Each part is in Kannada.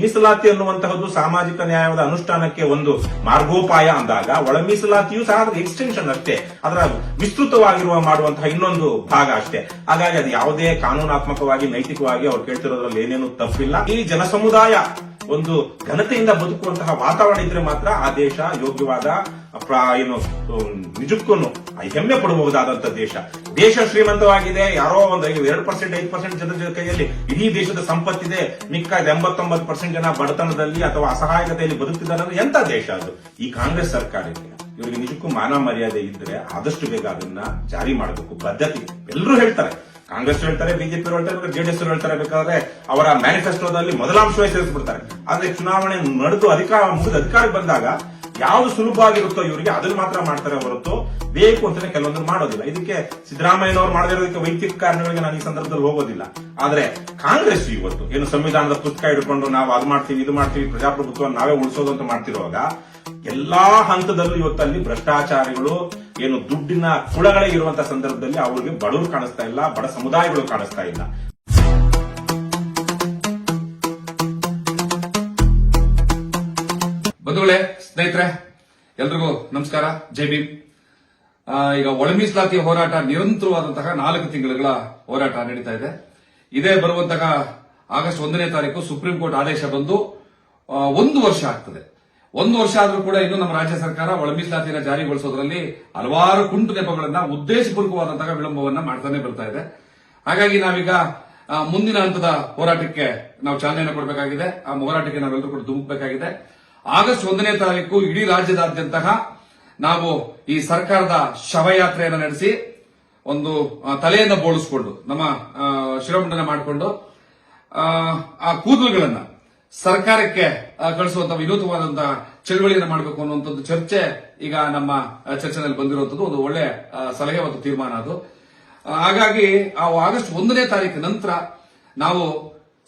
ಮೀಸಲಾತಿ ಅನ್ನುವಂತಹದ್ದು ಸಾಮಾಜಿಕ ನ್ಯಾಯದ ಅನುಷ್ಠಾನಕ್ಕೆ ಒಂದು ಮಾರ್ಗೋಪಾಯ ಅಂದಾಗ ಒಳ ಮೀಸಲಾತಿಯು ಸಹ ಅದರ ಎಕ್ಸ್ಟೆನ್ಷನ್ ಅಷ್ಟೇ. ಅದರ ವಿಸ್ತೃತವಾಗಿರುವ ಮಾಡುವಂತಹ ಇನ್ನೊಂದು ಭಾಗ ಅಷ್ಟೇ. ಹಾಗಾಗಿ ಅದು ಯಾವುದೇ ಕಾನೂನಾತ್ಮಕವಾಗಿ, ನೈತಿಕವಾಗಿ ಅವ್ರು ಕೇಳ್ತಿರೋದ್ರಲ್ಲಿ ಏನೇನು ತಪ್ಪಿಲ್ಲ. ಈ ಜನಸಮುದಾಯ ಒಂದು ಘನತೆಯಿಂದ ಬದುಕುವಂತಹ ವಾತಾವರಣ ಇದ್ರೆ ಮಾತ್ರ ಆ ದೇಶ ಯೋಗ್ಯವಾದ ಏನು ನಿಜಕ್ಕೂ ಹೆಮ್ಮೆ ಪಡಬಹುದಾದಂತ ದೇಶ. ದೇಶ ಶ್ರೀಮಂತವಾಗಿದೆ, ಯಾರೋ ಒಂದು ಎರಡು ಪರ್ಸೆಂಟ್ ಐದು ಪರ್ಸೆಂಟ್ ಜನರ ಕೈಯಲ್ಲಿ ಇಡೀ ದೇಶದ ಸಂಪತ್ತಿದೆ, ಮಿಕ್ಕ ಎಂಬತ್ತೊಂಬತ್ತು ಪರ್ಸೆಂಟ್ ಜನ ಬಡತನದಲ್ಲಿ ಅಥವಾ ಅಸಹಾಯಕತೆಯಲ್ಲಿ ಬದುಕ್ತಿದ್ದಾರೆ ಅಂದ್ರೆ ಎಂತ ದೇಶ ಅದು? ಈ ಕಾಂಗ್ರೆಸ್ ಸರ್ಕಾರ ಇದೆ. ಇವರಿಗೆ ನಿಜಕ್ಕೂ ಮಾನ ಮರ್ಯಾದೆ ಇದ್ರೆ ಆದಷ್ಟು ಬೇಗ ಅದನ್ನ ಜಾರಿ ಮಾಡಬೇಕು. ಬದ್ಧತೆ. ಎಲ್ಲರೂ ಹೇಳ್ತಾರೆ. ಕಾಂಗ್ರೆಸ್ ಹೇಳ್ತಾರೆ ಬಿಜೆಪಿ ಹೇಳ್ತಾರೆ ಜೆಡಿಎಸ್ ಹೇಳ್ತಾರೆ ಬೇಕಾದ್ರೆ ಅವರ ಮ್ಯಾನಿಫೆಸ್ಟೋದಲ್ಲಿ ಮೊದಲಾಂಶವೇ ಸೇರಿಸ್ಬಿಡ್ತಾರೆ. ಆದ್ರೆ ಚುನಾವಣೆ ನಡೆದು ಅಧಿಕಾರ ಮುಗಿದ ಅಧಿಕಾರಕ್ಕೆ ಬಂದಾಗ ಯಾವ್ದು ಸುಲಭ ಆಗಿರುತ್ತೋ ಇವರಿಗೆ ಅದನ್ನ ಮಾತ್ರ ಮಾಡ್ತಾರೆ ಹೊರತು ಬೇಕು ಅಂತಾನೆ ಕೆಲವೊಂದು ಮಾಡೋದಿಲ್ಲ. ಇದಕ್ಕೆ ಸಿದ್ದರಾಮಯ್ಯನವರು ಮಾಡದಿರೋದಕ್ಕೆ ವೈಯಕ್ತಿಕ ಕಾರಣಗಳಿಗೆ ನಾನು ಈ ಸಂದರ್ಭದಲ್ಲಿ ಹೋಗೋದಿಲ್ಲ. ಆದ್ರೆ ಕಾಂಗ್ರೆಸ್ ಇವತ್ತು ಏನು ಸಂವಿಧಾನದ ಪುಸ್ತಕ ಹಿಡ್ಕೊಂಡು ನಾವು ಅದು ಮಾಡ್ತೀವಿ, ಇದು ಮಾಡ್ತೀವಿ ಪ್ರಜಾಪ್ರಭುತ್ವ ನಾವೇ ಉಳಿಸೋದು ಅಂತ ಮಾಡ್ತಿರುವಾಗ ಎಲ್ಲಾ ಹಂತದಲ್ಲೂ ಇವತ್ತಲ್ಲಿ ಭ್ರಷ್ಟಾಚಾರಿಗಳು, ಏನು ದುಡ್ಡಿನ ಕುಳಗಳೇ ಇರುವಂತಹ ಸಂದರ್ಭದಲ್ಲಿ ಅವರಿಗೆ ಬಡವರು ಕಾಣಿಸ್ತಾ ಇಲ್ಲ, ಬಡ ಸಮುದಾಯಗಳು ಕಾಣಿಸ್ತಾ ಇಲ್ಲ. ಬಂಧುಗಳೇ, ಸ್ನೇಹಿತರೆ, ಎಲ್ರಿಗೂ ನಮಸ್ಕಾರ. ಜೈ ಭೀಮ್. ಈಗ ಒಳ ಮೀಸಲಾತಿ ಹೋರಾಟ ನಿರಂತರವಾದಂತಹ ನಾಲ್ಕು ತಿಂಗಳುಗಳ ಹೋರಾಟ ನಡೀತಾ ಇದೆ. ಇದೇ ಬರುವಂತಹ ಆಗಸ್ಟ್ ಒಂದನೇ ತಾರೀಕು ಸುಪ್ರೀಂ ಕೋರ್ಟ್ ಆದೇಶ ಬಂದು ಒಂದು ವರ್ಷ ಆಗ್ತದೆ. ಒಂದು ವರ್ಷ ಆದರೂ ಕೂಡ ಇನ್ನು ನಮ್ಮ ರಾಜ್ಯ ಸರ್ಕಾರ ಒಳ ಜಾರಿಗೊಳಿಸೋದ್ರಲ್ಲಿ ಹಲವಾರು ಕುಂಟು ನೆಪಗಳನ್ನ ಉದ್ದೇಶಪೂರ್ವಕವಾದಂತಹ ವಿಳಂಬವನ್ನ ಮಾಡ್ತಾನೆ ಬರ್ತಾ ಇದೆ. ಹಾಗಾಗಿ ನಾವೀಗ ಮುಂದಿನ ಹಂತದ ಹೋರಾಟಕ್ಕೆ ನಾವು ಚಾಲನೆಯನ್ನು ಕೊಡಬೇಕಾಗಿದೆ. ಆ, ಹೋರಾಟಕ್ಕೆ ನಾವೆಲ್ಲರೂ ಕೂಡ ಧುಮುಕಬೇಕಾಗಿದೆ. ಆಗಸ್ಟ್ ಒಂದನೇ ತಾರೀಕು ಇಡೀ ರಾಜ್ಯದಾದ್ಯಂತ ನಾವು ಈ ಸರ್ಕಾರದ ಶವಯಾತ್ರೆಯನ್ನು ನಡೆಸಿ ಒಂದು ತಲೆಯನ್ನ ಬೋಳಿಸಿಕೊಂಡು ನಮ್ಮ ಶಿರಮಂಡನ ಮಾಡಿಕೊಂಡು ಆ, ಕೂದಲುಗಳನ್ನು ಸರ್ಕಾರಕ್ಕೆ ಕಳಿಸುವಂತ ವಿನೂತವಾದಂತಹ ಚಳವಳಿಯನ್ನು ಮಾಡಬೇಕು ಅನ್ನುವಂಥದ್ದು ಚರ್ಚೆ ಈಗ ನಮ್ಮ ಚರ್ಚೆನಲ್ಲಿ ಬಂದಿರುವಂತದ್ದು ಒಂದು ಒಳ್ಳೆ ಸಲಹೆ ಮತ್ತು ತೀರ್ಮಾನ ಅದು. ಹಾಗಾಗಿ ಆ ಆಗಸ್ಟ್ ಒಂದನೇ ತಾರೀಕು ನಂತರ ನಾವು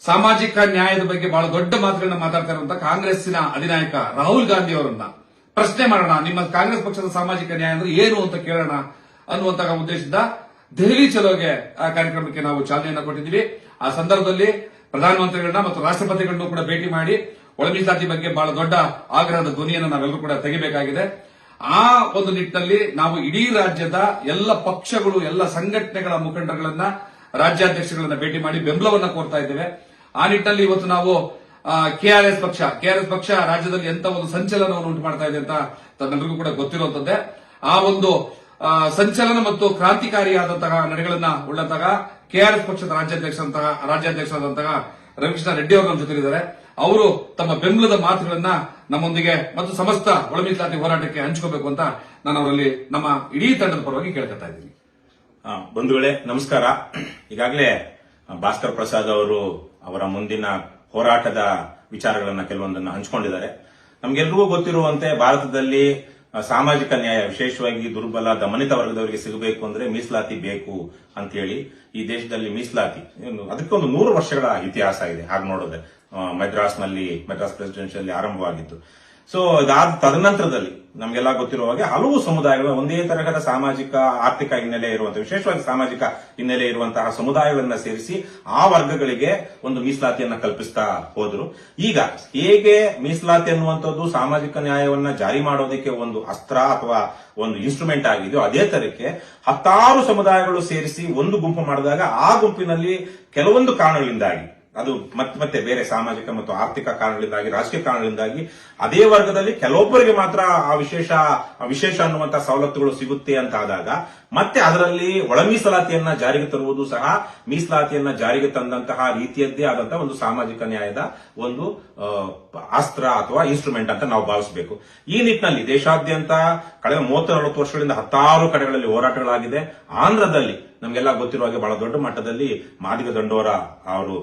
ಸಾಮಾಜಿಕ ನ್ಯಾಯದ ಬಗ್ಗೆ ಬಹಳ ದೊಡ್ಡ ಮಾತುಗಳನ್ನ ಮಾತಾಡ್ತಾ ಇರುವಂತಹ ಕಾಂಗ್ರೆಸ್ಸಿನ ಅಧಿನಾಯಕ ರಾಹುಲ್ ಗಾಂಧಿ ಅವರನ್ನ ಪ್ರಶ್ನೆ ಮಾಡೋಣ. ನಿಮ್ಮ ಕಾಂಗ್ರೆಸ್ ಪಕ್ಷದ ಸಾಮಾಜಿಕ ನ್ಯಾಯ ಅಂದ್ರೆ ಏನು ಅಂತ ಕೇಳೋಣ ಅನ್ನುವಂತಹ ಉದ್ದೇಶದಿಂದ ದೆಹಲಿ ಚಲೋಗೆ ಆ ಕಾರ್ಯಕ್ರಮಕ್ಕೆ ನಾವು ಚಾಲನೆಯನ್ನ ಕೊಟ್ಟಿದ್ದೀವಿ. ಆ ಸಂದರ್ಭದಲ್ಲಿ ಪ್ರಧಾನಮಂತ್ರಿಗಳನ್ನ ಮತ್ತು ರಾಷ್ಟ್ರಪತಿಗಳನ್ನು ಕೂಡ ಭೇಟಿ ಮಾಡಿ ಒಳಮೀಸಾತಿ ಬಗ್ಗೆ ಬಹಳ ದೊಡ್ಡ ಆಗ್ರಹದ ಧ್ವನಿಯನ್ನು ನಾವೆಲ್ಲರೂ ಕೂಡ ತೆಗಿಬೇಕಾಗಿದೆ. ಆ ಒಂದು ನಿಟ್ಟಿನಲ್ಲಿ ನಾವು ಇಡೀ ರಾಜ್ಯದ ಎಲ್ಲ ಪಕ್ಷಗಳು, ಎಲ್ಲ ಸಂಘಟನೆಗಳ ಮುಖಂಡರುಗಳನ್ನ ರಾಜ್ಯಾಧ್ಯಕ್ಷಗಳನ್ನ ಭೇಟಿ ಮಾಡಿ ಬೆಂಬಲವನ್ನ ಕೋರ್ತಾ ಇದ್ದೇವೆ. ಆ ನಿಟ್ಟಿನಲ್ಲಿ ಇವತ್ತು ನಾವು ಕೆಆರ್ಎಸ್ ಪಕ್ಷ ಕೆಆರ್ಎಸ್ ಪಕ್ಷ ರಾಜ್ಯದಲ್ಲಿ ಎಂತ ಒಂದು ಸಂಚಲನವನ್ನು ಉಂಟು ಮಾಡ್ತಾ ಇದೆ ಅಂತ ತಮ್ಮೆಲ್ಲರಿಗೂ ಕೂಡ ಗೊತ್ತಿರುವಂತದ್ದೇ. ಆ ಒಂದು ಸಂಚಲನ ಮತ್ತು ಕ್ರಾಂತಿಕಾರಿಯಾದಂತಹ ನಡೆಗಳನ್ನ ಉಳ್ಳಂತಹ ಕೆಆರ್ಎಸ್ ಪಕ್ಷದ ರಾಜ್ಯಾಧ್ಯಕ್ಷರಂತಹ, ರಾಜ್ಯಾಧ್ಯಕ್ಷರಾದಂತಹ ರವಿಕೃಷ್ಣ ರೆಡ್ಡಿ ಅವರು ನಮ್ಮ ಜೊತೆಗಿದ್ದಾರೆ ಅವರು ತಮ್ಮ ಬೆಂಬಲದ ಮಾತುಗಳನ್ನ ನಮ್ಮೊಂದಿಗೆ ಮತ್ತು ಸಮಸ್ತ ಒಳಮೀಸಲಾತಿ ಹೋರಾಟಕ್ಕೆ ಹಂಚ್ಕೋಬೇಕು ಅಂತ ನಾನು ಅವರಲ್ಲಿ ನಮ್ಮ ಇಡೀ ತಂಡದ ಪರವಾಗಿ ಕೇಳ್ಕೊತಾ ಇದ್ದೀನಿ. ಬಂಧುಗಳೇ, ನಮಸ್ಕಾರ. ಈಗಾಗಲೇ ಭಾಸ್ಕರ್ ಪ್ರಸಾದ್ ಅವರು ಅವರ ಮುಂದಿನ ಹೋರಾಟದ ವಿಚಾರಗಳನ್ನ ಕೆಲವೊಂದನ್ನ ಹಂಚಿಕೊಂಡಿದ್ದಾರೆ. ನಮ್ಗೆಲ್ರಿಗೂ ಗೊತ್ತಿರುವಂತೆ ಭಾರತದಲ್ಲಿ ಸಾಮಾಜಿಕ ನ್ಯಾಯ ವಿಶೇಷವಾಗಿ ದುರ್ಬಲ, ದಮನಿತ ವರ್ಗದವರಿಗೆ ಸಿಗಬೇಕು ಅಂದ್ರೆ ಮೀಸಲಾತಿ ಬೇಕು ಅಂತ ಹೇಳಿ ಈ ದೇಶದಲ್ಲಿ ಮೀಸಲಾತಿ. ಅದಕ್ಕೊಂದು ನೂರು ವರ್ಷಗಳ ಇತಿಹಾಸ ಇದೆ, ಹಾಗೆ ನೋಡಿದ್ರೆ. ಮದ್ರಾಸ್ನಲ್ಲಿ, ಮದ್ರಾಸ್ ಪ್ರೆಸಿಡೆನ್ಸಿಯಲ್ಲಿ ಆರಂಭವಾಗಿತ್ತು ಸೊ ಅದಾದ ತದನಂತರದಲ್ಲಿ ನಮಗೆಲ್ಲ ಗೊತ್ತಿರುವ ಹಾಗೆ ಹಲವು ಸಮುದಾಯಗಳು ಒಂದೇ ತರಹದ ಸಾಮಾಜಿಕ, ಆರ್ಥಿಕ ಹಿನ್ನೆಲೆ ಇರುವಂತಹ ವಿಶೇಷವಾಗಿ ಸಾಮಾಜಿಕ ಹಿನ್ನೆಲೆ ಇರುವಂತಹ ಸಮುದಾಯಗಳನ್ನ ಸೇರಿಸಿ ಆ ವರ್ಗಗಳಿಗೆ ಒಂದು ಮೀಸಲಾತಿಯನ್ನ ಕಲ್ಪಿಸ್ತಾ ಹೋದ್ರು. ಈಗ ಹೇಗೆ ಮೀಸಲಾತಿ ಅನ್ನುವಂಥದ್ದು ಸಾಮಾಜಿಕ ನ್ಯಾಯವನ್ನ ಜಾರಿ ಮಾಡೋದಕ್ಕೆ ಒಂದು ಅಸ್ತ್ರ ಅಥವಾ ಒಂದು ಇನ್ಸ್ಟ್ರೂಮೆಂಟ್ ಆಗಿದೆಯೋ ಅದೇ ತರಕ್ಕೆ ಹತ್ತಾರು ಸಮುದಾಯಗಳು ಸೇರಿಸಿ ಒಂದು ಗುಂಪು ಮಾಡಿದಾಗ ಆ ಗುಂಪಿನಲ್ಲಿ ಕೆಲವೊಂದು ಕಾರಣಗಳಿಂದಾಗಿ ಅದು ಮತ್ತೆ ಮತ್ತೆ ಬೇರೆ ಸಾಮಾಜಿಕ ಮತ್ತು ಆರ್ಥಿಕ ಕಾರಣಗಳಿಂದಾಗಿ, ರಾಜಕೀಯ ಕಾರಣಗಳಿಂದಾಗಿ, ಅದೇ ವರ್ಗದಲ್ಲಿ ಕೆಲವೊಬ್ಬರಿಗೆ ಮಾತ್ರ ಆ ವಿಶೇಷ ವಿಶೇಷ ಅನ್ನುವಂತಹ ಸವಲತ್ತುಗಳು ಸಿಗುತ್ತೆ ಅಂತ ಆದಾಗ, ಮತ್ತೆ ಅದರಲ್ಲಿ ಒಳ ಮೀಸಲಾತಿಯನ್ನ ಜಾರಿಗೆ ತರುವುದು ಸಹ, ಮೀಸಲಾತಿಯನ್ನ ಜಾರಿಗೆ ತಂದಂತಹ ರೀತಿಯದ್ದೇ ಆದಂತಹ ಒಂದು ಸಾಮಾಜಿಕ ನ್ಯಾಯದ ಒಂದು ಅಸ್ತ್ರ ಅಥವಾ ಇನ್ಸ್ಟ್ರೂಮೆಂಟ್ ಅಂತ ನಾವು ಭಾವಿಸಬೇಕು. ಈ ನಿಟ್ಟಿನಲ್ಲಿ ದೇಶಾದ್ಯಂತ ಕಳೆದ ಮೂವತ್ತು ನಲವತ್ತು ವರ್ಷಗಳಿಂದ ಹತ್ತಾರು ಕಡೆಗಳಲ್ಲಿ ಹೋರಾಟಗಳಾಗಿದೆ. ಆಂಧ್ರದಲ್ಲಿ ನಮಗೆಲ್ಲ ಗೊತ್ತಿರುವ ಹಾಗೆ ಬಹಳ ದೊಡ್ಡ ಮಟ್ಟದಲ್ಲಿ ಮಾದಿಗ ದಂಡೋರ ಅವರು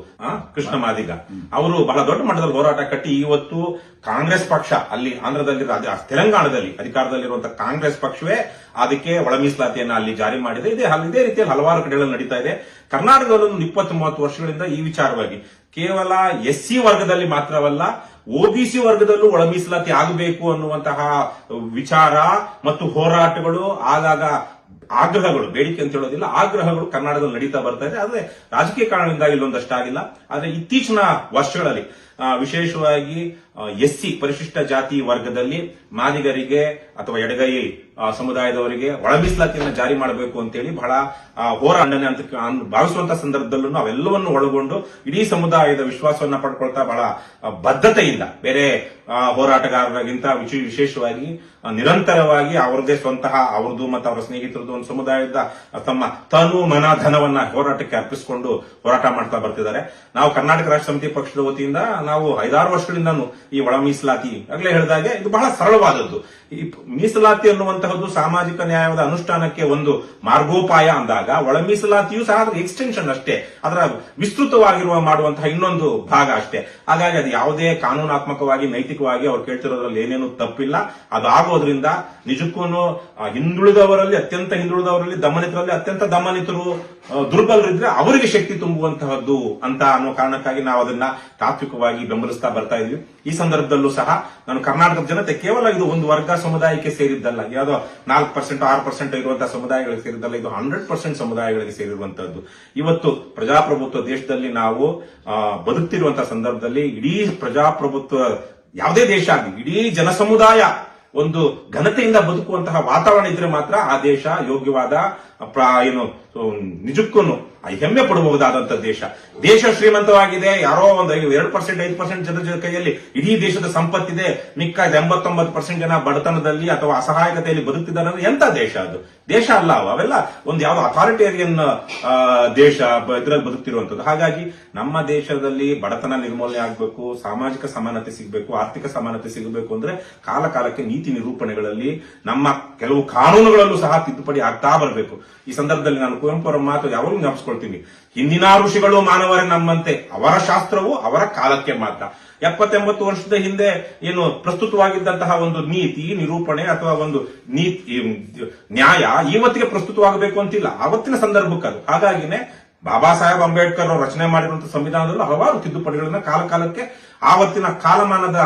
ಕೃಷ್ಣ ಮಾದಿಗ. ಅವರು ಬಹಳ ದೊಡ್ಡ ಮಟ್ಟದಲ್ಲಿ ಹೋರಾಟ ಕಟ್ಟಿ ಇವತ್ತು ಕಾಂಗ್ರೆಸ್ ಪಕ್ಷ ಅಲ್ಲಿ ಆಂಧ್ರದಲ್ಲಿ ತೆಲಂಗಾಣದಲ್ಲಿ ಅಧಿಕಾರದಲ್ಲಿರುವಂತಹ ಕಾಂಗ್ರೆಸ್ ಪಕ್ಷವೇ ಅದಕ್ಕೆ ಒಳ ಮೀಸಲಾತಿಯನ್ನ ಅಲ್ಲಿ ಜಾರಿ ಮಾಡಿದೆ. ಇದೇ ಇದೇ ರೀತಿಯಲ್ಲಿ ಹಲವಾರು ಕಡೆಗಳಲ್ಲಿ ನಡೀತಾ ಇದೆ. ಕರ್ನಾಟಕದಲ್ಲೊಂದು ಇಪ್ಪತ್ತು ಮೂವತ್ತು ವರ್ಷಗಳಿಂದ ಈ ವಿಚಾರವಾಗಿ ಕೇವಲ ಎಸ್ ಸಿ ವರ್ಗದಲ್ಲಿ ಮಾತ್ರವಲ್ಲ ಒಬಿಸಿ ವರ್ಗದಲ್ಲೂ ಒಳ ಮೀಸಲಾತಿ ಆಗಬೇಕು ಅನ್ನುವಂತಹ ವಿಚಾರ ಮತ್ತು ಹೋರಾಟಗಳು ಆಗಾಗ ಆಗ್ರಹಗಳು, ಬೇಡಿಕೆ ಅಂತ ಹೇಳೋದಿಲ್ಲ, ಆಗ್ರಹಗಳು ಕರ್ನಾಟಕದಲ್ಲಿ ನಡೀತಾ ಬರ್ತಾ ಇದೆ. ಆದರೆ ರಾಜಕೀಯ ಕಾರಣದಿಂದ ಇಲ್ಲೊಂದಷ್ಟಾಗಿಲ್ಲ. ಆದರೆ ಇತ್ತೀಚಿನ ವರ್ಷಗಳಲ್ಲಿ ವಿಶೇಷವಾಗಿ ಎಸ್ ಸಿ ಪರಿಶಿಷ್ಟ ಜಾತಿ ವರ್ಗದಲ್ಲಿ ಮಾದಿಗರಿಗೆ ಅಥವಾ ಎಡಗೈ ಸಮುದಾಯದವರಿಗೆ ಒಳಮೀಸಲಾತಿಯನ್ನು ಜಾರಿ ಮಾಡಬೇಕು ಅಂತೇಳಿ ಬಹಳ ಹೋರಾಟನೆ ಅಂತ ಭಾವಿಸುವಂತ ಸಂದರ್ಭದಲ್ಲೂ ಅವೆಲ್ಲವನ್ನು ಒಳಗೊಂಡು ಇಡೀ ಸಮುದಾಯದ ವಿಶ್ವಾಸವನ್ನ ಪಡ್ಕೊಳ್ತಾ ಬಹಳ ಬದ್ಧತೆಯಿಂದ ಬೇರೆ ಹೋರಾಟಗಾರರಿಗಿಂತ ವಿಶೇ- ವಿಶೇಷವಾಗಿ ನಿರಂತರವಾಗಿ ಅವರದೇ ಸ್ವಂತಹ ಅವ್ರದ್ದು ಮತ್ತು ಅವರ ಸ್ನೇಹಿತರದ್ದು ಒಂದು ಸಮುದಾಯದ ತಮ್ಮ ತನು ಮನ ಧನವನ್ನ ಹೋರಾಟಕ್ಕೆ ಅರ್ಪಿಸಿಕೊಂಡು ಹೋರಾಟ ಮಾಡ್ತಾ ಬರ್ತಿದ್ದಾರೆ. ನಾವು ಕರ್ನಾಟಕ ರಾಷ್ಟ್ರ ಸಮಿತಿ ಪಕ್ಷದ ವತಿಯಿಂದ ನಾವು ಐದಾರು ವರ್ಷಗಳಿಂದನೂ ಈ ಒಳ ಮೀಸಲಾತಿ ಆಗ್ಲೇ ಹೇಳಿದಾಗೆ ಇದು ಬಹಳ ಸರಳವಾದದ್ದು. ಈ ಮೀಸಲಾತಿ ಅನ್ನುವಂತಹದ್ದು ಸಾಮಾಜಿಕ ನ್ಯಾಯದ ಅನುಷ್ಠಾನಕ್ಕೆ ಒಂದು ಮಾರ್ಗೋಪಾಯ ಅಂದಾಗ ಒಳ ಮೀಸಲಾತಿಯು ಸಹ ಅದರ ಎಕ್ಸ್ಟೆನ್ಷನ್ ಅಷ್ಟೇ. ಅದರ ವಿಸ್ತೃತವಾಗಿರುವ ಮಾಡುವಂತಹ ಇನ್ನೊಂದು ಭಾಗ ಅಷ್ಟೇ. ಹಾಗಾಗಿ ಅದು ಯಾವುದೇ ಕಾನೂನಾತ್ಮಕವಾಗಿ, ನೈತಿಕವಾಗಿ ಅವ್ರು ಕೇಳ್ತಿರೋದ್ರಲ್ಲಿ ಏನೇನು ತಪ್ಪಿಲ್ಲ. ಅದಾಗೋದ್ರಿಂದ ನಿಜಕ್ಕೂ ಹಿಂದುಳಿದವರಲ್ಲಿ ಅತ್ಯಂತ ಹಿಂದುಳಿದವರಲ್ಲಿ ದಮನಿತರಲ್ಲಿ ಅತ್ಯಂತ ದಮನಿತರು ದುರ್ಬಲರಿದ್ರೆ ಅವರಿಗೆ ಶಕ್ತಿ ತುಂಬುವಂತಹದ್ದು ಅಂತ ಅನ್ನೋ ಕಾರಣಕ್ಕಾಗಿ ನಾವು ಅದನ್ನ ತಾತ್ವಿಕವಾಗಿ ಬೆಂಬಲಿಸ್ತಾ ಬರ್ತಾ ಇದೀವಿ. ಈ ಸಂದರ್ಭದಲ್ಲೂ ಸಹ ನಾನು ಕರ್ನಾಟಕದ ಜನತೆ ಕೇವಲ ಇದು ಒಂದು ವರ್ಗ ಸಮುದಾಯಕ್ಕೆ ಸೇರಿದ್ದಲ್ಲ. ಯಾವುದೋ ನಾಲ್ಕು ಪರ್ಸೆಂಟ್ ಆರು ಪರ್ಸೆಂಟ್ ಇರುವಂತಹ ಸಮುದಾಯಗಳಿಗೆ ಸೇರಿದ್ದಲ್ಲ. ಇದು ಹಂಡ್ರೆಡ್ ಪರ್ಸೆಂಟ್ ಸಮುದಾಯಗಳಿಗೆ ಸೇರಿರುವಂತಹದ್ದು. ಇವತ್ತು ಪ್ರಜಾಪ್ರಭುತ್ವ ದೇಶದಲ್ಲಿ ನಾವು ಬದುಕ್ತಿರುವಂತಹ ಸಂದರ್ಭದಲ್ಲಿ ಇಡೀ ಪ್ರಜಾಪ್ರಭುತ್ವ, ಯಾವುದೇ ದೇಶ ಆಗಲಿ, ಇಡೀ ಜನಸಮುದಾಯ ಒಂದು ಘನತೆಯಿಂದ ಬದುಕುವಂತಹ ವಾತಾವರಣ ಇದ್ರೆ ಮಾತ್ರ ಆ ದೇಶ ಯೋಗ್ಯವಾದ ಏನು ನಿಜಕ್ಕೂ ಹೆಮ್ಮೆ ಪಡಬಹುದಾದಂತ ದೇಶ. ದೇಶ ಶ್ರೀಮಂತವಾಗಿದೆ, ಯಾರೋ ಒಂದು ಎರಡು ಪರ್ಸೆಂಟ್ ಐದು ಪರ್ಸೆಂಟ್ ಜನರ ಕೈಯಲ್ಲಿ ಇಡೀ ದೇಶದ ಸಂಪತ್ತಿದೆ ಮಿಕ್ಕ ಎಂಬತ್ತೊಂಬತ್ತು ಪರ್ಸೆಂಟ್ ಜನ ಬಡತನದಲ್ಲಿ ಅಥವಾ ಅಸಹಾಯಕತೆಯಲ್ಲಿ ಬದುಕ್ತಿದ್ದಾರೆ ಅಂದ್ರೆ ಎಂತ ದೇಶ ಅದು? ದೇಶ ಅಲ್ಲ ಅವೆಲ್ಲ ಒಂದು ಯಾವ ಅಥಾರಿಟೇರಿಯನ್ ದೇಶ ಇದ್ರಲ್ಲಿ ಬದುಕ್ತಿರುವಂತದ್ದು ಹಾಗಾಗಿ ನಮ್ಮ ದೇಶದಲ್ಲಿ ಬಡತನ ನಿರ್ಮೂಲನೆ ಆಗಬೇಕು, ಸಾಮಾಜಿಕ ಸಮಾನತೆ ಸಿಗಬೇಕು, ಆರ್ಥಿಕ ಸಮಾನತೆ ಸಿಗಬೇಕು ಅಂದ್ರೆ ಕಾಲ ಕಾಲಕ್ಕೆ ನೀತಿ ನಿರೂಪಣೆಗಳಲ್ಲಿ ನಮ್ಮ ಕೆಲವು ಕಾನೂನುಗಳಲ್ಲೂ ಸಹ ತಿದ್ದುಪಡಿ ಆಗ್ತಾ ಬರಬೇಕು. ಈ ಸಂದರ್ಭದಲ್ಲಿ ನಾನು ಕುವೆಂಪು ಅವರ ಮಾತು ಯಾವಾಗಲೂ ಜ್ಞಾಪಿಸ್ಕೊಳ್ತೀನಿ ಹಿಂದಿನ ಋಷಿಗಳು ಮಾನವರೇ ನಮ್ಮಂತೆ, ಅವರ ಶಾಸ್ತ್ರವು ಅವರ ಕಾಲಕ್ಕೆ ಮಾತ್ರ. ಎಪ್ಪತ್ತೆಂಬತ್ತು ವರ್ಷದ ಹಿಂದೆ ಏನು ಪ್ರಸ್ತುತವಾಗಿದ್ದಂತಹ ಒಂದು ನೀತಿ, ನಿರೂಪಣೆ ಅಥವಾ ಒಂದು ನೀತಿ ನ್ಯಾಯ ಇವತ್ತಿಗೆ ಪ್ರಸ್ತುತವಾಗಬೇಕು ಅಂತಿಲ್ಲ. ಆವತ್ತಿನ ಸಂದರ್ಭಕ್ಕೆ ಅದು ಹಾಗಾಗಿನೇ ಬಾಬಾ ಸಾಹೇಬ್ ಅಂಬೇಡ್ಕರ್ ಅವರು ರಚನೆ ಮಾಡಿರುವಂತಹ ಸಂವಿಧಾನದಲ್ಲೂ ಹಲವಾರು ತಿದ್ದುಪಡಿಗಳನ್ನ ಕಾಲ ಕಾಲಕ್ಕೆ ಆವತ್ತಿನ ಕಾಲಮಾನದ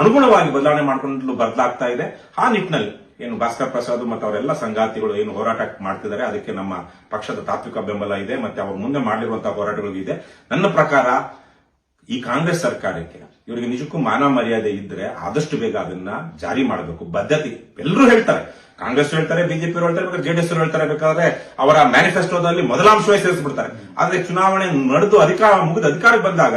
ಅನುಗುಣವಾಗಿ ಬದಲಾವಣೆ ಮಾಡಿಕೊಂಡು ಬದಲಾಗ್ತಾ ಇದೆ. ಆ ನಿಟ್ಟಿನಲ್ಲಿ ಏನು ಭಾಸ್ಕರ್ ಪ್ರಸಾದ್ ಮತ್ತು ಅವರೆಲ್ಲ ಸಂಗಾತಿಗಳು ಏನು ಹೋರಾಟ ಮಾಡ್ತಿದ್ದಾರೆ, ಅದಕ್ಕೆ ನಮ್ಮ ಪಕ್ಷದ ತಾತ್ವಿಕ ಬೆಂಬಲ ಇದೆ, ಮತ್ತೆ ಅವರು ಮುಂದೆ ಮಾಡಿರುವಂತಹ ಹೋರಾಟಗಳು ಇದೆ. ನನ್ನ ಪ್ರಕಾರ, ಈ ಕಾಂಗ್ರೆಸ್ ಸರ್ಕಾರಕ್ಕೆ ಇವರಿಗೆ ನಿಜಕ್ಕೂ ಮಾನ ಮರ್ಯಾದೆ ಇದ್ರೆ ಆದಷ್ಟು ಬೇಗ ಅದನ್ನ ಜಾರಿ ಮಾಡಬೇಕು. ಬದ್ಧತೆ. ಎಲ್ಲರೂ ಹೇಳ್ತಾರೆ. ಕಾಂಗ್ರೆಸ್ ಹೇಳ್ತಾರೆ ಬಿಜೆಪಿ ಹೇಳ್ತಾರೆ ಜೆಡಿಎಸ್ ಹೇಳ್ತಾರೆ, ಬೇಕಾದ್ರೆ ಅವರ ಮ್ಯಾನಿಫೆಸ್ಟೋದಲ್ಲಿ ಮೊದಲಾಂಶವೇ ಸೇರಿಸ್ಬಿಡ್ತಾರೆ. ಆದ್ರೆ ಚುನಾವಣೆ ನಡೆದು ಅಧಿಕಾರ ಮುಗಿದು ಅಧಿಕಾರಕ್ಕೆ ಬಂದಾಗ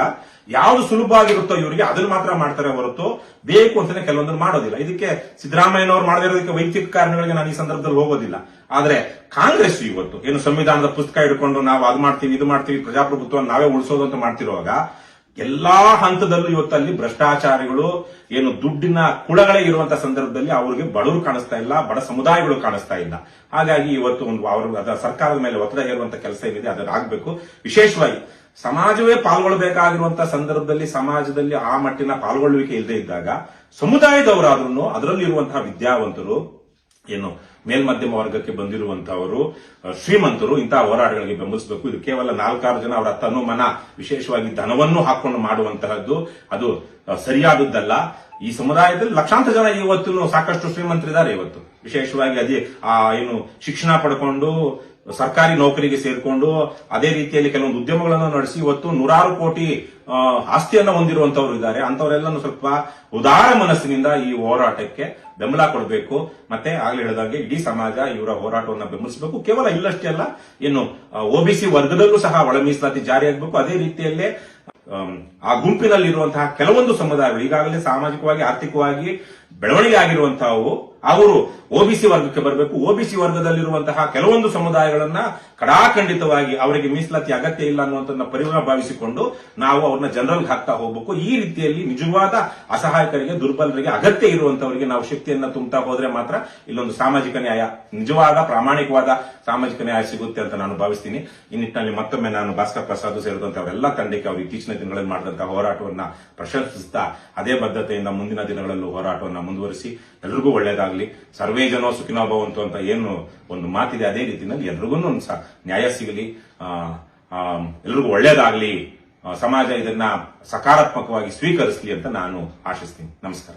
ಯಾವ್ದು ಸುಲಭ ಆಗಿರುತ್ತೋ ಇವರಿಗೆ ಅದನ್ನ ಮಾತ್ರ ಮಾಡ್ತಾರೆ ಹೊರತು ಬೇಕು ಅಂತಾನೆ ಕೆಲವೊಂದನ್ನು ಮಾಡೋದಿಲ್ಲ. ಇದಕ್ಕೆ ಸಿದ್ದರಾಮಯ್ಯನವರು ಮಾಡದಿರೋದಕ್ಕೆ ವೈಯಕ್ತಿಕ ಕಾರಣಗಳಿಗೆ ನಾನು ಈ ಸಂದರ್ಭದಲ್ಲಿ ಹೋಗೋದಿಲ್ಲ. ಆದ್ರೆ ಕಾಂಗ್ರೆಸ್ ಇವತ್ತು ಏನು ಸಂವಿಧಾನದ ಪುಸ್ತಕ ಹಿಡ್ಕೊಂಡು ನಾವು ಅದು ಮಾಡ್ತೀವಿ, ಇದು ಮಾಡ್ತೀವಿ ಪ್ರಜಾಪ್ರಭುತ್ವ ನಾವೇ ಉಳಿಸೋದು ಅಂತ ಮಾಡ್ತಿರುವಾಗ ಎಲ್ಲಾ ಹಂತದಲ್ಲೂ ಇವತ್ತಲ್ಲಿ ಭ್ರಷ್ಟಾಚಾರಿಗಳು, ಏನು ದುಡ್ಡಿನ ಕುಳಗಳೇ ಇರುವಂತಹ ಸಂದರ್ಭದಲ್ಲಿ ಅವರಿಗೆ ಬಡವರು ಕಾಣಿಸ್ತಾ ಇಲ್ಲ, ಬಡ ಸಮುದಾಯಗಳು ಕಾಣಿಸ್ತಾ ಇಲ್ಲ. ಹಾಗಾಗಿ ಇವತ್ತು ಒಂದು ಅವರು ಅದರ ಸರ್ಕಾರದ ಮೇಲೆ ಒತ್ತಡ ಹೇರುವಂತ ಕೆಲಸ ಏನಿದೆ, ಅದನ್ನ ಆಗ್ಬೇಕು. ವಿಶೇಷವಾಗಿ ಸಮಾಜವೇ ಪಾಲ್ಗೊಳ್ಳಬೇಕಾಗಿರುವಂತ ಸಂದರ್ಭದಲ್ಲಿ ಸಮಾಜದಲ್ಲಿ ಆ ಮಟ್ಟಿನ ಪಾಲ್ಗೊಳ್ಳುವಿಕೆ ಇಲ್ಲದೆ ಇದ್ದಾಗ ಸಮುದಾಯದವರಾದ್ರೂ ಅದರಲ್ಲಿ ಇರುವಂತಹ ವಿದ್ಯಾವಂತರು, ಏನು ಮೇಲ್ಮಧ್ಯಮ ವರ್ಗಕ್ಕೆ ಬಂದಿರುವಂತಹವರು ಶ್ರೀಮಂತರು ಇಂತಹ ಹೋರಾಟಗಳಿಗೆ ಬೆಂಬಲಿಸಬೇಕು. ಇದು ಕೇವಲ ನಾಲ್ಕಾರು ಜನ ಅವರ ತನು ಮನ ವಿಶೇಷವಾಗಿ ಧನವನ್ನು ಹಾಕೊಂಡು ಮಾಡುವಂತಹದ್ದು, ಅದು ಸರಿಯಾದದ್ದಲ್ಲ. ಈ ಸಮುದಾಯದಲ್ಲಿ ಲಕ್ಷಾಂತರ ಜನ ಇವತ್ತು ಸಾಕಷ್ಟು ಶ್ರೀಮಂತರಿದ್ದಾರೆ ಇವತ್ತು. ವಿಶೇಷವಾಗಿ ಅದೇ, ಆ, ಏನು ಶಿಕ್ಷಣ ಪಡ್ಕೊಂಡು ಸರ್ಕಾರಿ ನೌಕರಿಗೆ ಸೇರಿಕೊಂಡು ಅದೇ ರೀತಿಯಲ್ಲಿ ಕೆಲವೊಂದು ಉದ್ಯಮಗಳನ್ನು ನಡೆಸಿ ಇವತ್ತು ನೂರಾರು ಕೋಟಿ ಆಸ್ತಿಯನ್ನು ಹೊಂದಿರುವಂತವರು ಇದ್ದಾರೆ. ಅಂತವರೆಲ್ಲನೂ ಸ್ವಲ್ಪ ಉದಾರ ಮನಸ್ಸಿನಿಂದ ಈ ಹೋರಾಟಕ್ಕೆ ಬೆಂಬಲ ಕೊಡಬೇಕು. ಮತ್ತೆ ಆಗ್ಲೇ ಹೇಳಿದಾಗೆ ಇಡೀ ಸಮಾಜ ಇವರ ಹೋರಾಟವನ್ನು ಬೆಂಬಲಿಸಬೇಕು. ಕೇವಲ ಇಲ್ಲಷ್ಟೇ ಅಲ್ಲ, ಇನ್ನು ಒಬಿಸಿ ವರ್ಗದಲ್ಲೂ ಸಹ ಒಳ ಮೀಸಲಾತಿ ಜಾರಿಯಾಗಬೇಕು ಅದೇ ರೀತಿಯಲ್ಲೇ ಆ ಗುಂಪಿನಲ್ಲಿರುವಂತಹ ಕೆಲವೊಂದು ಸಮುದಾಯಗಳು, ಈಗಾಗಲೇ ಸಾಮಾಜಿಕವಾಗಿ, ಆರ್ಥಿಕವಾಗಿ ಬೆಳವಣಿಗೆ ಆಗಿರುವಂತಹವು ಅವರು ಒಬಿಸಿ ವರ್ಗಕ್ಕೆ ಬರಬೇಕು. ಒಬಿಸಿ ವರ್ಗದಲ್ಲಿರುವಂತಹ ಕೆಲವೊಂದು ಸಮುದಾಯಗಳನ್ನ ಕಡಾಖಂಡಿತವಾಗಿ ಅವರಿಗೆ ಮೀಸಲಾತಿ ಅಗತ್ಯ ಇಲ್ಲ ಅನ್ನುವಂಥದ್ದನ್ನ ಪರಿವಾರ ಭಾವಿಸಿಕೊಂಡು ನಾವು ಅವ್ರನ್ನ ಜನರಲ್ ಹಾಕ್ತಾ ಹೋಗ್ಬೇಕು. ಈ ರೀತಿಯಲ್ಲಿ ನಿಜವಾದ ಅಸಹಾಯಕರಿಗೆ, ದುರ್ಬಲರಿಗೆ ಅಗತ್ಯ ಇರುವಂತವರಿಗೆ ನಾವು ಶಕ್ತಿಯನ್ನ ತುಂಬುತ್ತಾ ಹೋದ್ರೆ ಮಾತ್ರ ಇಲ್ಲೊಂದು ಸಾಮಾಜಿಕ ನ್ಯಾಯ, ನಿಜವಾದ, ಪ್ರಾಮಾಣಿಕವಾದ ಸಾಮಾಜಿಕ ನ್ಯಾಯ ಸಿಗುತ್ತೆ ಅಂತ ನಾನು ಭಾವಿಸ್ತೀನಿ. ಈ ನಿಟ್ಟಿನಲ್ಲಿ ಮತ್ತೊಮ್ಮೆ ನಾನು ಭಾಸ್ಕರ್ ಪ್ರಸಾದ್ ಸೇರಿದಂತೆ ಅವರೆಲ್ಲ ತಂಡಕ್ಕೆ ಅವರು ಇತ್ತೀಚಿನ ದಿನಗಳಲ್ಲಿ ಮಾಡಿದಂತಹ ಹೋರಾಟವನ್ನ ಪ್ರಶಂಸಿಸ್ತಾ, ಅದೇ ಬದ್ಧತೆಯಿಂದ ಮುಂದಿನ ದಿನಗಳಲ್ಲೂ ಹೋರಾಟವನ್ನ ಮುಂದುವರಿಸಿ ಎಲ್ರಿಗೂ ಒಳ್ಳೇದಾಗಲಿ. ಸರ್ವೇ ಜನೋ ಸುಖಿನೋ ಭವಂತು ಅಂತ ಏನು ಒಂದು ಮಾತಿದೆ ಅದೇ ರೀತಿಯಲ್ಲಿ ಎಲ್ರಿಗೂ ಒಂದು ನ್ಯಾಯ ಸಿಗಲಿ. ಎಲ್ರಿಗೂ ಒಳ್ಳೇದಾಗಲಿ. ಸಮಾಜ ಇದನ್ನ ಸಕಾರಾತ್ಮಕವಾಗಿ ಸ್ವೀಕರಿಸಲಿ ಅಂತ ನಾನು ಆಶಿಸ್ತೀನಿ. ನಮಸ್ಕಾರ.